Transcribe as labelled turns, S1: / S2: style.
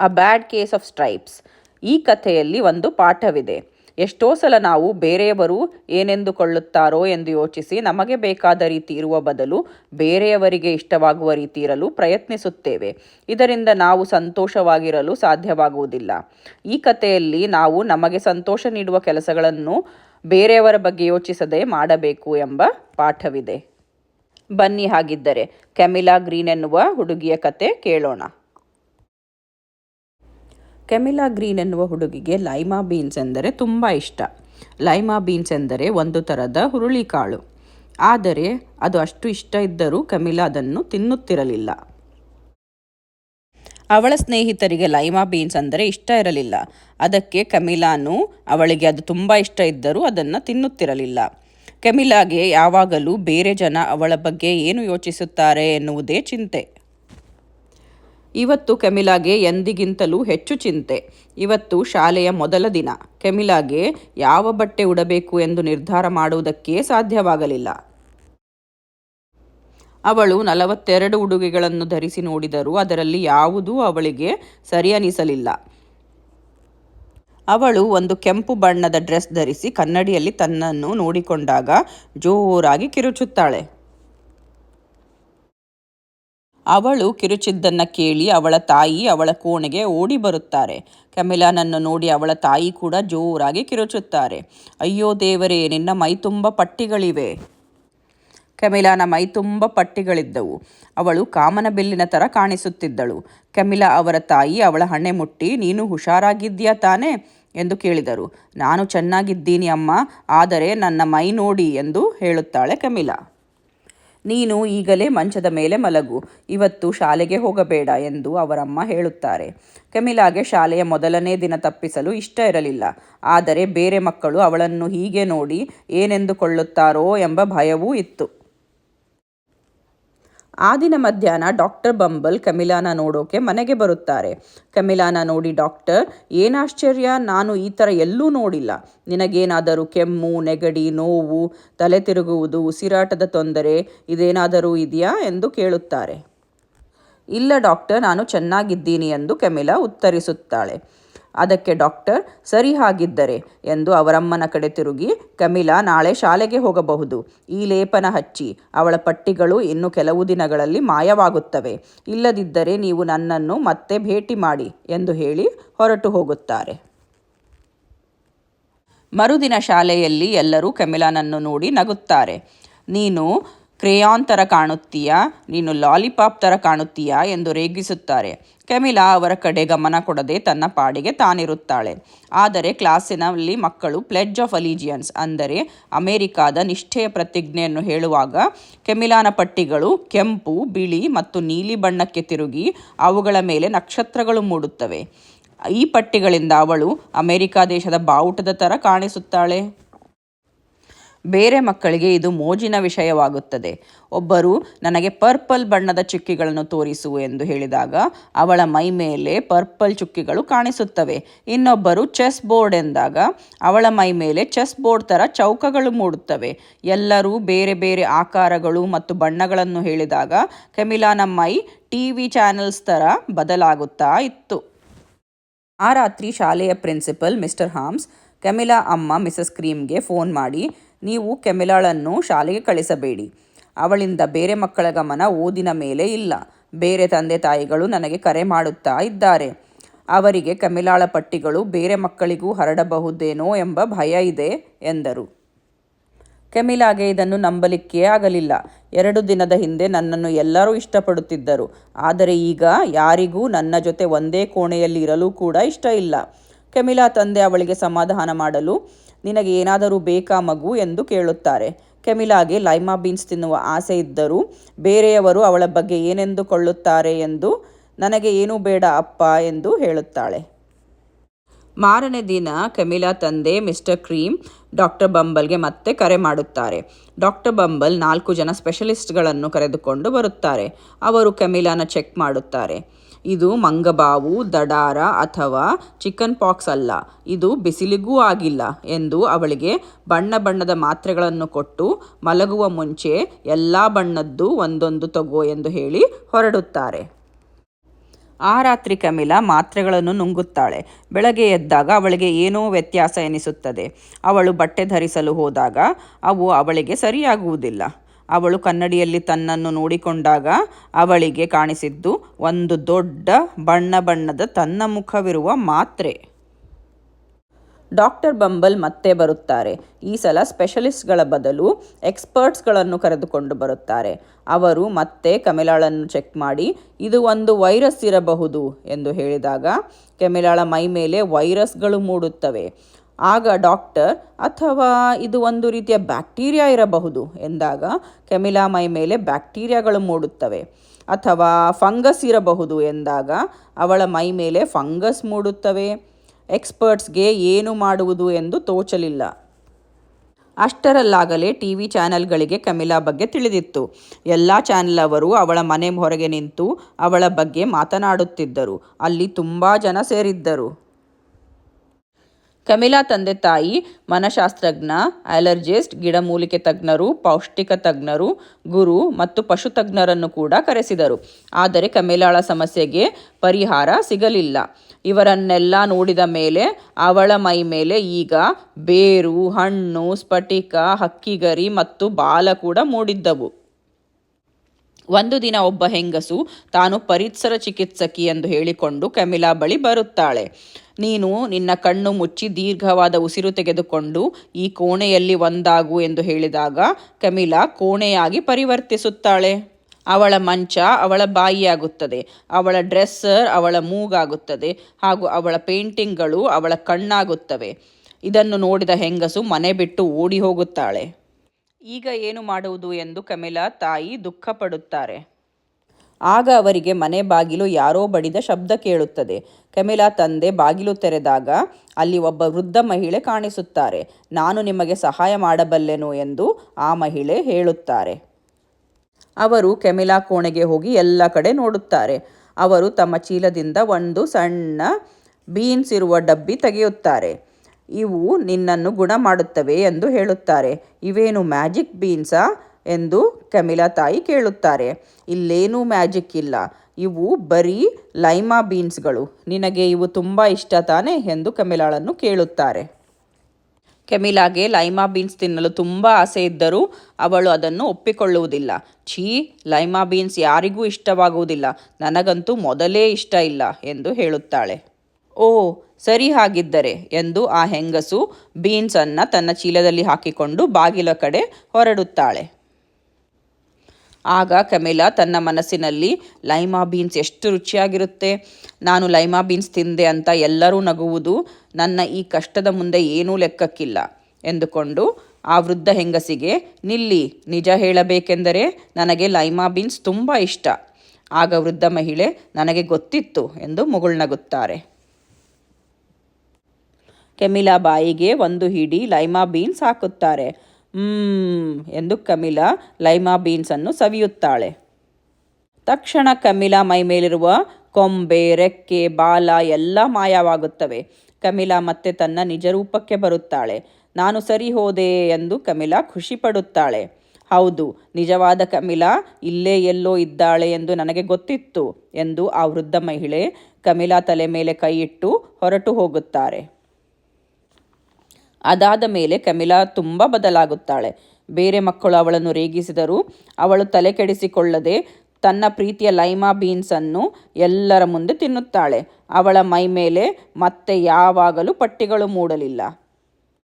S1: A bad case of stripes ಈ ಕಥೆಯಲ್ಲಿ ಒಂದು ಪಾಠವಿದೆ. ಎಷ್ಟೋ ಸಲ ನಾವು ಬೇರೆಯವರು ಏನೆಂದುಕೊಳ್ಳುತ್ತಾರೋ ಎಂದು ಯೋಚಿಸಿ ನಮಗೆ ಬೇಕಾದ ರೀತಿ ಇರುವ ಬದಲು ಬೇರೆಯವರಿಗೆ ಇಷ್ಟವಾಗುವ ರೀತಿ ಇರಲು ಪ್ರಯತ್ನಿಸುತ್ತೇವೆ. ಇದರಿಂದ ನಾವು ಸಂತೋಷವಾಗಿರಲು ಸಾಧ್ಯವಾಗುವುದಿಲ್ಲ. ಈ ಕಥೆಯಲ್ಲಿ ನಾವು ನಮಗೆ ಸಂತೋಷ ನೀಡುವ ಕೆಲಸಗಳನ್ನು ಬೇರೆಯವರ ಬಗ್ಗೆ ಯೋಚಿಸದೆ ಮಾಡಬೇಕು ಎಂಬ ಪಾಠವಿದೆ. ಬನ್ನಿ ಹಾಗಿದ್ದರೆ ಕೆಮಿಲಾ ಗ್ರೀನ್ ಎನ್ನುವ ಹುಡುಗಿಯ ಕತೆ ಕೇಳೋಣ. ಕೆಮಿಲಾ ಗ್ರೀನ್ ಎನ್ನುವ ಹುಡುಗಿಗೆ ಲೈಮಾ ಬೀನ್ಸ್ ಎಂದರೆ ತುಂಬ ಇಷ್ಟ. ಲೈಮಾ ಬೀನ್ಸ್ ಎಂದರೆ ಒಂದು ಥರದ ಹುರುಳಿಕಾಳು ಆದರೆ ಅದು ಅಷ್ಟು ಇಷ್ಟ ಇದ್ದರೂ ಕಮಿಲಾ ಅದನ್ನು ತಿನ್ನುತ್ತಿರಲಿಲ್ಲ. ಅವಳ ಸ್ನೇಹಿತರಿಗೆ ಲೈಮಾ ಬೀನ್ಸ್ ಅಂದರೆ ಇಷ್ಟ ಇರಲಿಲ್ಲ. ಅದಕ್ಕೆ ಕಮಿಲಾನು ಅವಳಿಗೆ ಅದು ತುಂಬ ಇಷ್ಟ ಇದ್ದರೂ ಅದನ್ನು ತಿನ್ನುತ್ತಿರಲಿಲ್ಲ. ಕೆಮಿಲಾಗೆ ಯಾವಾಗಲೂ ಬೇರೆ ಜನ ಅವಳ ಬಗ್ಗೆ ಏನು ಯೋಚಿಸುತ್ತಾರೆ ಎನ್ನುವುದೇ ಚಿಂತೆ. ಇವತ್ತು ಕೆಮಿಲಾಗೆ ಎಂದಿಗಿಂತಲೂ ಹೆಚ್ಚು ಚಿಂತೆ. ಇವತ್ತು ಶಾಲೆಯ ಮೊದಲ ದಿನ. ಕೆಮಿಲಾಗೆ ಯಾವ ಬಟ್ಟೆ ಉಡಬೇಕು ಎಂದು ನಿರ್ಧಾರ ಮಾಡುವುದಕ್ಕೆ ಸಾಧ್ಯವಾಗಲಿಲ್ಲ. ಅವಳು ನಲವತ್ತೆರಡು ಉಡುಗೆಗಳನ್ನು ಧರಿಸಿ ನೋಡಿದರೂ ಅದರಲ್ಲಿ ಯಾವುದೂ ಅವಳಿಗೆ ಸರಿ ಅನಿಸಲಿಲ್ಲ ಅವಳು ಒಂದು ಕೆಂಪು ಬಣ್ಣದ ಡ್ರೆಸ್ ಧರಿಸಿ ಕನ್ನಡಿಯಲ್ಲಿ ತನ್ನನ್ನು ನೋಡಿಕೊಂಡಾಗ ಜೋರಾಗಿ ಕಿರುಚುತ್ತಾಳೆ. ಅವಳು ಕಿರುಚಿದ್ದನ್ನು ಕೇಳಿ ಅವಳ ತಾಯಿ ಅವಳ ಕೋಣೆಗೆ ಓಡಿ ಬರುತ್ತಾರೆ. ಕಮಿಲಾನನ್ನು ನೋಡಿ ಅವಳ ತಾಯಿ ಕೂಡ ಜೋರಾಗಿ ಕಿರುಚುತ್ತಾರೆ. ಅಯ್ಯೋ ದೇವರೇ, ನಿನ್ನ ಮೈ ತುಂಬ ಪಟ್ಟಿಗಳಿವೆ. ಕಮಿಲಾನ ಮೈ ತುಂಬ ಪಟ್ಟಿಗಳಿದ್ದವು. ಅವಳು ಕಾಮನ ಬಿಲ್ಲಿನ ಥರ ಕಾಣಿಸುತ್ತಿದ್ದಳು. ಕಮಿಲಾ ಅವರ ತಾಯಿ ಅವಳ ಹಣೆ ಮುಟ್ಟಿ, ನೀನು ಹುಷಾರಾಗಿದ್ದೀಯಾ ತಾನೇ? ಎಂದು ಕೇಳಿದರು. ನಾನು ಚೆನ್ನಾಗಿದ್ದೀನಿ ಅಮ್ಮ, ಆದರೆ ನನ್ನ ಮೈ ನೋಡಿ ಎಂದು ಹೇಳುತ್ತಾಳೆ ಕಮಿಲಾ ನೀನು ಈಗಲೇ ಮಂಚದ ಮೇಲೆ ಮಲಗು. ಇವತ್ತು ಶಾಲೆಗೆ ಹೋಗಬೇಡ ಎಂದು ಅವರಮ್ಮ ಹೇಳುತ್ತಾರೆ. ಕಮಿಲಾಗೆ ಶಾಲೆಯ ಮೊದಲನೇ ದಿನ ತಪ್ಪಿಸಲು ಇಷ್ಟ ಇರಲಿಲ್ಲ. ಆದರೆ ಬೇರೆ ಮಕ್ಕಳು ಅವಳನ್ನು ಹೀಗೆ ನೋಡಿ ಏನೆಂದುಕೊಳ್ಳುತ್ತಾರೋ ಎಂಬ ಭಯವೂ ಇತ್ತು. ಆ ದಿನ ಮಧ್ಯಾಹ್ನ ಡಾಕ್ಟರ್ ಬಂಬಲ್ ಕಮಿಲಾನ ನೋಡೋಕೆ ಮನೆಗೆ ಬರುತ್ತಾರೆ. ಕಮಿಲಾನ ನೋಡಿ, ಡಾಕ್ಟರ್ ಏನಾಶ್ಚರ್ಯ ನಾನು ಈ ಥರ ಎಲ್ಲೂ ನೋಡಿಲ್ಲ. ನಿನಗೇನಾದರೂ ಕೆಮ್ಮು, ನೆಗಡಿ, ನೋವು, ತಲೆ ತಿರುಗುವುದು, ಉಸಿರಾಟದ ತೊಂದರೆ ಇದೇನಾದರೂ ಇದೆಯಾ? ಎಂದು ಕೇಳುತ್ತಾರೆ. ಇಲ್ಲ ಡಾಕ್ಟರ್, ನಾನು ಚೆನ್ನಾಗಿದ್ದೀನಿ ಎಂದು ಕಮಿಲಾ ಉತ್ತರಿಸುತ್ತಾಳೆ. ಅದಕ್ಕೆ ಡಾಕ್ಟರ್ ಸರಿ ಹಾಗಿದ್ದರೆ ಎಂದು ಅವರಮ್ಮನ ಕಡೆ ತಿರುಗಿ, ಕಮಿಲಾ, ನಾಳೆ ಶಾಲೆಗೆ ಹೋಗಬಹುದು. ಈ ಲೇಪನ ಹಚ್ಚಿ, ಅವಳ ಪಟ್ಟಿಗಳು ಇನ್ನು ಕೆಲವು ದಿನಗಳಲ್ಲಿ ಮಾಯವಾಗುತ್ತವೆ. ಇಲ್ಲದಿದ್ದರೆ ನೀವು ನನ್ನನ್ನು ಮತ್ತೆ ಭೇಟಿ ಮಾಡಿ ಎಂದು ಹೇಳಿ ಹೊರಟು ಹೋಗುತ್ತಾರೆ. ಮರುದಿನ ಶಾಲೆಯಲ್ಲಿ ಎಲ್ಲರೂ ಕಮಿಲಾನನ್ನು ನೋಡಿ ನಗುತ್ತಾರೆ. ನೀನು ಕ್ರೇಯಾನ್ ಥರ ಕಾಣುತ್ತೀಯಾ? ನೀನು ಲಾಲಿಪಾಪ್ ಥರ ಕಾಣುತ್ತೀಯಾ ಎಂದು ರೇಗಿಸುತ್ತಾರೆ. ಕೆಮಿಲಾ ಅವರ ಕಡೆ ಗಮನ ಕೊಡದೆ ತನ್ನ ಪಾಡಿಗೆ ತಾನಿರುತ್ತಾಳೆ. ಆದರೆ ಕ್ಲಾಸಿನಲ್ಲಿ ಮಕ್ಕಳು ಪ್ಲೆಡ್ಜ್ ಆಫ್ ಅಲಿಜಿಯನ್ಸ್ ಅಂದರೆ ಅಮೆರಿಕಾದ ನಿಷ್ಠೆಯ ಪ್ರತಿಜ್ಞೆಯನ್ನು ಹೇಳುವಾಗ ಕೆಮಿಲಾನ ಪಟ್ಟಿಗಳು ಕೆಂಪು, ಬಿಳಿ ಮತ್ತು ನೀಲಿ ಬಣ್ಣಕ್ಕೆ ತಿರುಗಿ ಅವುಗಳ ಮೇಲೆ ನಕ್ಷತ್ರಗಳು ಮೂಡುತ್ತವೆ. ಈ ಪಟ್ಟಿಗಳಿಂದ ಅವಳು ಅಮೆರಿಕಾ ದೇಶದ ಬಾವುಟದ ಥರ ಕಾಣಿಸುತ್ತಾಳೆ. ಬೇರೆ ಮಕ್ಕಳಿಗೆ ಇದು ಮೋಜಿನ ವಿಷಯವಾಗುತ್ತದೆ. ಒಬ್ಬರು, ನನಗೆ ಪರ್ಪಲ್ ಬಣ್ಣದ ಚುಕ್ಕಿಗಳನ್ನು ತೋರಿಸು ಎಂದು ಹೇಳಿದಾಗ, ಅವಳ ಮೈ ಮೇಲೆ ಪರ್ಪಲ್ ಚುಕ್ಕಿಗಳು ಕಾಣಿಸುತ್ತವೆ. ಇನ್ನೊಬ್ಬರು, ಚೆಸ್ ಬೋರ್ಡ್ ಎಂದಾಗ, ಅವಳ ಮೈ ಮೇಲೆ ಚೆಸ್ ಬೋರ್ಡ್ ಥರ ಚೌಕಗಳು ಮೂಡುತ್ತವೆ. ಎಲ್ಲರೂ ಬೇರೆ ಬೇರೆ ಆಕಾರಗಳು ಮತ್ತು ಬಣ್ಣಗಳನ್ನು ಹೇಳಿದಾಗ ಕೆಮಿಲಾನ ಮೈ ಟಿ ವಿ ಚಾನೆಲ್ಸ್ ಥರ ಬದಲಾಗುತ್ತಾ ಇತ್ತು. ಆ ರಾತ್ರಿ ಶಾಲೆಯ ಪ್ರಿನ್ಸಿಪಲ್ ಮಿಸ್ಟರ್ ಹಾಮ್ಸ್, ಕೆಮಿಲಾ, ಅಮ್ಮ, ಮಿಸಸ್ ಕ್ರೀಮ್ಗೆ ಫೋನ್ ಮಾಡಿ ನೀವು ಕೆಮಿಲಾಳನ್ನು ಶಾಲೆಗೆ ಕಳಿಸಬೇಡಿ. ಅವಳಿಂದ ಬೇರೆ ಮಕ್ಕಳ ಗಮನ ಓದಿನ ಮೇಲೆ ಇಲ್ಲ. ಬೇರೆ ತಂದೆ ತಾಯಿಗಳು ನನಗೆ ಕರೆ ಮಾಡುತ್ತಾ ಇದ್ದಾರೆ. ಅವರಿಗೆ ಕಮಿಲಾಳ ಪಟ್ಟಿಗಳು ಬೇರೆ ಮಕ್ಕಳಿಗೂ ಹರಡಬಹುದೇನೋ ಎಂಬ ಭಯ ಇದೆ, ಎಂದರು. ಕೆಮಿಲಾಗೆ ಇದನ್ನು ನಂಬಲಿಕ್ಕೆ ಆಗಲಿಲ್ಲ. ಎರಡು ದಿನದ ಹಿಂದೆ ನನ್ನನ್ನು ಎಲ್ಲರೂ ಇಷ್ಟಪಡುತ್ತಿದ್ದರು. ಆದರೆ ಈಗ ಯಾರಿಗೂ ನನ್ನ ಜೊತೆ ಒಂದೇ ಕೋಣೆಯಲ್ಲಿ ಇರಲು ಕೂಡ ಇಷ್ಟ ಇಲ್ಲ. ಕೆಮಿಲಾ ತಂದೆ ಅವಳಿಗೆ ಸಮಾಧಾನ ಮಾಡಲು ನಿನಗೆ ಏನಾದರೂ ಬೇಕಾ ಮಗು ಎಂದು ಕೇಳುತ್ತಾರೆ. ಕೆಮಿಲಾಗೆ ಲೈಮಾ ಬೀನ್ಸ್ ತಿನ್ನುವ ಆಸೆ ಇದ್ದರೂ ಬೇರೆಯವರು ಅವಳ ಬಗ್ಗೆ ಏನೆಂದುಕೊಳ್ಳುತ್ತಾರೆ ಎಂದು ನನಗೆ ಏನೂ ಬೇಡ ಅಪ್ಪ ಎಂದು ಹೇಳುತ್ತಾಳೆ. ಮಾರನೇ ದಿನ ಕೆಮಿಲಾ ತಂದೆ ಮಿಸ್ಟರ್ ಕ್ರೀಮ್ ಡಾಕ್ಟರ್ ಬಂಬಲ್ಗೆ ಮತ್ತೆ ಕರೆ ಮಾಡುತ್ತಾರೆ. ಡಾಕ್ಟರ್ ಬಂಬಲ್ ನಾಲ್ಕು ಜನ ಸ್ಪೆಷಲಿಸ್ಟ್ಗಳನ್ನು ಕರೆದುಕೊಂಡು ಬರುತ್ತಾರೆ. ಅವರು ಕೆಮಿಲಾನ ಚೆಕ್ ಮಾಡುತ್ತಾರೆ. ಇದು ಮಂಗಬಾವು, ದಡಾರ ಅಥವಾ ಚಿಕನ್ ಪಾಕ್ಸ್ ಅಲ್ಲ. ಇದು ಬಿಸಿಲಿಗೂ ಆಗಿಲ್ಲ ಎಂದು ಅವಳಿಗೆ ಬಣ್ಣ ಬಣ್ಣದ ಮಾತ್ರೆಗಳನ್ನು ಕೊಟ್ಟು ಮಲಗುವ ಮುಂಚೆ ಎಲ್ಲ ಬಣ್ಣದ್ದು ಒಂದೊಂದು ತಗೋ ಎಂದು ಹೇಳಿ ಹೊರಡುತ್ತಾರೆ. ಆ ರಾತ್ರಿ ಕಮಿಲ ಮಾತ್ರೆಗಳನ್ನು ನುಂಗುತ್ತಾಳೆ. ಬೆಳಗ್ಗೆ ಎದ್ದಾಗ ಅವಳಿಗೆ ಏನೋ ವ್ಯತ್ಯಾಸ ಎನಿಸುತ್ತದೆ. ಅವಳು ಬಟ್ಟೆ ಧರಿಸಲು ಹೋದಾಗ ಅವು ಅವಳಿಗೆ ಸರಿಯಾಗುವುದಿಲ್ಲ. ಅವಳು ಕನ್ನಡಿಯಲ್ಲಿ ತನ್ನನ್ನು ನೋಡಿಕೊಂಡಾಗ ಅವಳಿಗೆ ಕಾಣಿಸಿದ್ದು, ಒಂದು ದೊಡ್ಡ ಬಣ್ಣ ಬಣ್ಣದ ತನ್ನ ಮುಖವಿರುವ ಮಾತ್ರೆ. ಡಾಕ್ಟರ್ ಬಂಬಲ್ ಮತ್ತೆ ಬರುತ್ತಾರೆ. ಈ ಸಲ ಸ್ಪೆಷಲಿಸ್ಟ್ಗಳ ಬದಲು ಎಕ್ಸ್ಪರ್ಟ್ಸ್ಗಳನ್ನು ಕರೆದುಕೊಂಡು ಬರುತ್ತಾರೆ. ಅವರು ಮತ್ತೆ ಕಮಿಲಾಳನ್ನು ಚೆಕ್ ಮಾಡಿ, ಇದು ಒಂದು ವೈರಸ್ ಇರಬಹುದು ಎಂದು ಹೇಳಿದಾಗ, ಕೆಮಿಲಾಳ ಮೈ ಮೇಲೆ ವೈರಸ್ಗಳು ಮೂಡುತ್ತವೆ. ಆಗ ಡಾಕ್ಟರ್, ಅಥವಾ ಇದು ಒಂದು ರೀತಿಯ ಬ್ಯಾಕ್ಟೀರಿಯಾ ಇರಬಹುದು ಎಂದಾಗ, ಕೆಮಿಲಾ ಮೈ ಮೇಲೆ ಬ್ಯಾಕ್ಟೀರಿಯಾಗಳು ಮೂಡುತ್ತವೆ. ಅಥವಾ ಫಂಗಸ್ ಇರಬಹುದು ಎಂದಾಗ, ಅವಳ ಮೈ ಮೇಲೆ ಫಂಗಸ್ ಮೂಡುತ್ತವೆ. ಎಕ್ಸ್ಪರ್ಟ್ಸ್ಗೆ ಏನು ಮಾಡುವುದು ಎಂದು ತೋಚಲಿಲ್ಲ. ಅಷ್ಟರಲ್ಲಾಗಲೇ ಟಿ ವಿ ಚಾನೆಲ್ಗಳಿಗೆ ಕಮಿಲಾ ಬಗ್ಗೆ ತಿಳಿದಿತ್ತು. ಎಲ್ಲ ಚಾನೆಲ್ ಅವರು ಅವಳ ಮನೆ ಹೊರಗೆ ನಿಂತು ಅವಳ ಬಗ್ಗೆ ಮಾತನಾಡುತ್ತಿದ್ದರು. ಅಲ್ಲಿ ತುಂಬ ಜನ ಸೇರಿದ್ದರು. ಕಮಿಲಾ ತಂದೆ ತಾಯಿ, ಮನಶಾಸ್ತ್ರಜ್ಞ, ಅಲರ್ಜಿಸ್ಟ್, ಗಿಡಮೂಲಿಕೆ ತಜ್ಞರು, ಪೌಷ್ಟಿಕ ತಜ್ಞರು, ಗುರು ಮತ್ತು ಪಶು ತಜ್ಞರನ್ನು ಕೂಡ ಕರೆಸಿದರು. ಆದರೆ ಕಮಿಲಾಳ ಸಮಸ್ಯೆಗೆ ಪರಿಹಾರ ಸಿಗಲಿಲ್ಲ. ಇವರನ್ನೆಲ್ಲ ನೋಡಿದ ಮೇಲೆ ಅವಳ ಮೈ ಮೇಲೆ ಈಗ ಬೇರು, ಹಣ್ಣು, ಸ್ಫಟಿಕ, ಹಕ್ಕಿಗರಿ ಮತ್ತು ಬಾಲ ಕೂಡ ಮೂಡಿದ್ದವು. ಒಂದು ದಿನ ಒಬ್ಬ ಹೆಂಗಸು ತಾನು ಪರಿಸರ ಚಿಕಿತ್ಸಕಿ ಎಂದು ಹೇಳಿಕೊಂಡು ಕಮಿಲಾ ಬಳಿ ಬರುತ್ತಾಳೆ. ನೀನು ನಿನ್ನ ಕಣ್ಣು ಮುಚ್ಚಿ ದೀರ್ಘವಾದ ಉಸಿರು ತೆಗೆದುಕೊಂಡು ಈ ಕೋಣೆಯಲ್ಲಿ ಒಂದಾಗು ಎಂದು ಹೇಳಿದಾಗ ಕಮಿಲಾ ಕೋಣೆಯಾಗಿ ಪರಿವರ್ತಿಸುತ್ತಾಳೆ. ಅವಳ ಮಂಚ ಅವಳ ಬಾಯಿಯಾಗುತ್ತದೆ, ಅವಳ ಡ್ರೆಸ್ಸರ್ ಅವಳ ಮೂಗಾಗುತ್ತದೆ ಹಾಗೂ ಅವಳ ಪೇಂಟಿಂಗ್ಗಳು ಅವಳ ಕಣ್ಣಾಗುತ್ತವೆ. ಇದನ್ನು ನೋಡಿದ ಹೆಂಗಸು ಮನೆ ಬಿಟ್ಟು ಓಡಿ ಹೋಗುತ್ತಾಳೆ. ಈಗ ಏನು ಮಾಡುವುದು ಎಂದು ಕಮಿಲಾ ತಾಯಿ ದುಃಖಪಡುತ್ತಾರೆ. ಆಗ ಅವರಿಗೆ ಮನೆ ಬಾಗಿಲು ಯಾರೋ ಬಡಿದ ಶಬ್ದ ಕೇಳುತ್ತದೆ. ಕಮಿಲಾ ತಂದೆ ಬಾಗಿಲು ತೆರೆದಾಗ, ಅಲ್ಲಿ ಒಬ್ಬ ವೃದ್ಧ ಮಹಿಳೆ ಕಾಣಿಸುತ್ತಾರೆ. ನಾನು ನಿಮಗೆ ಸಹಾಯ ಮಾಡಬಲ್ಲೆನು ಎಂದು ಆ ಮಹಿಳೆ ಹೇಳುತ್ತಾರೆ. ಅವರು ಕೆಮಿಲಾ ಕೋಣೆಗೆ ಹೋಗಿ ಎಲ್ಲ ಕಡೆ ನೋಡುತ್ತಾರೆ. ಅವರು ತಮ್ಮ ಚೀಲದಿಂದ ಒಂದು ಸಣ್ಣ ಬೀನ್ಸ್ ಇರುವ ಡಬ್ಬಿ ತೆಗೆಯುತ್ತಾರೆ. ಇವು ನಿನ್ನನ್ನು ಗುಣ ಮಾಡುತ್ತವೆ ಎಂದು ಹೇಳುತ್ತಾರೆ. ಇವೇನು ಮ್ಯಾಜಿಕ್ ಬೀನ್ಸಾ ಎಂದು ಕಮಿಲಾ ತಾಯಿ ಕೇಳುತ್ತಾರೆ, ಇಲ್ಲೇನೂ ಮ್ಯಾಜಿಕ್ ಇಲ್ಲ. ಇವು ಬರೀ ಲೈಮಾ ಬೀನ್ಸ್ಗಳು. ನಿನಗೆ ಇವು ತುಂಬ ಇಷ್ಟ ತಾನೇ? ಎಂದು ಕಮಿಲಾಳನ್ನು ಕೇಳುತ್ತಾರೆ. ಕೆಮಿಲಾಗೆ ಲೈಮಾ ಬೀನ್ಸ್ ತಿನ್ನಲು ತುಂಬ ಆಸೆ ಇದ್ದರೂ ಅವಳು ಅದನ್ನು ಒಪ್ಪಿಕೊಳ್ಳುವುದಿಲ್ಲ. ಛೀ, ಲೈಮಾ ಬೀನ್ಸ್ ಯಾರಿಗೂ ಇಷ್ಟವಾಗುವುದಿಲ್ಲ. ನನಗಂತೂ ಮೊದಲೇ ಇಷ್ಟ ಇಲ್ಲ ಎಂದು ಹೇಳುತ್ತಾಳೆ. ಓ, ಸರಿ ಹಾಗಿದ್ದರೆ, ಎಂದು ಆ ಹೆಂಗಸು ಬೀನ್ಸನ್ನು ತನ್ನ ಚೀಲದಲ್ಲಿ ಹಾಕಿಕೊಂಡು ಬಾಗಿಲ ಕಡೆ ಹೊರಡುತ್ತಾಳೆ. ಆಗ ಕಮಿಲಾ ತನ್ನ ಮನಸ್ಸಿನಲ್ಲಿ, ಲೈಮಾ ಬೀನ್ಸ್ ಎಷ್ಟು ರುಚಿಯಾಗಿರುತ್ತೆ, ನಾನು ಲೈಮಾ ಬೀನ್ಸ್ ತಿಂದೆ ಅಂತ ಎಲ್ಲರೂ ನಗುವುದು ನನ್ನ ಈ ಕಷ್ಟದ ಮುಂದೆ ಏನೂ ಲೆಕ್ಕಕ್ಕಿಲ್ಲ, ಎಂದುಕೊಂಡು ಆ ವೃದ್ಧ ಹೆಂಗಸಿಗೆ, ನಿಲ್ಲಿ, ನಿಜ ಹೇಳಬೇಕೆಂದರೆ ನನಗೆ ಲೈಮಾ ಬೀನ್ಸ್ ತುಂಬ ಇಷ್ಟ. ಆಗ ವೃದ್ಧ ಮಹಿಳೆ, ನನಗೆ ಗೊತ್ತಿತ್ತು, ಎಂದು ಮುಗುಳ್ನಗುತ್ತಾರೆ ಕೆಮಿಲಾ ಬಾಯಿಗೆ ಒಂದು ಹಿಡಿ ಲೈಮಾ ಬೀನ್ಸ್ ಹಾಕುತ್ತಾರೆ. ಎಂದು ಕಮಿಲಾ ಲೈಮಾ ಬೀನ್ಸನ್ನು ಸವಿಯುತ್ತಾಳೆ. ತಕ್ಷಣ ಕಮಿಲಾ ಮೈ ಮೇಲಿರುವ ಕೊಂಬೆ, ರೆಕ್ಕೆ, ಬಾಲ ಎಲ್ಲ ಮಾಯವಾಗುತ್ತವೆ. ಕಮಿಲಾ ಮತ್ತೆ ತನ್ನ ನಿಜ ರೂಪಕ್ಕೆ ಬರುತ್ತಾಳೆ. ನಾನು ಸರಿ ಹೋದೆ ಎಂದು ಕಮಿಲಾ ಖುಷಿ ಪಡುತ್ತಾಳೆ ಹೌದು, ನಿಜವಾದ ಕಮಿಲಾ ಇಲ್ಲೇ ಎಲ್ಲೋ ಇದ್ದಾಳೆ ಎಂದು ನನಗೆ ಗೊತ್ತಿತ್ತು ಎಂದು ಆ ವೃದ್ಧ ಮಹಿಳೆ ಕಮಿಲಾ ತಲೆ ಮೇಲೆ ಕೈಯಿಟ್ಟು ಹೊರಟು ಹೋಗುತ್ತಾರೆ. ಅದಾದ ಮೇಲೆ ಕಮಿಲಾ ತುಂಬ ಬದಲಾಗುತ್ತಾಳೆ. ಬೇರೆ ಮಕ್ಕಳು ಅವಳನ್ನು ರೇಗಿಸಿದರೂ ಅವಳು ತಲೆ ಕೆಡಿಸಿಕೊಳ್ಳದೆ ತನ್ನ ಪ್ರೀತಿಯ ಲೈಮಾ ಬೀನ್ಸನ್ನು ಎಲ್ಲರ ಮುಂದೆ ತಿನ್ನುತ್ತಾಳೆ. ಅವಳ ಮೈ ಮೇಲೆ ಮತ್ತೆ ಯಾವಾಗಲೂ ಪಟ್ಟಿಗಳು ಮೂಡಲಿಲ್ಲ.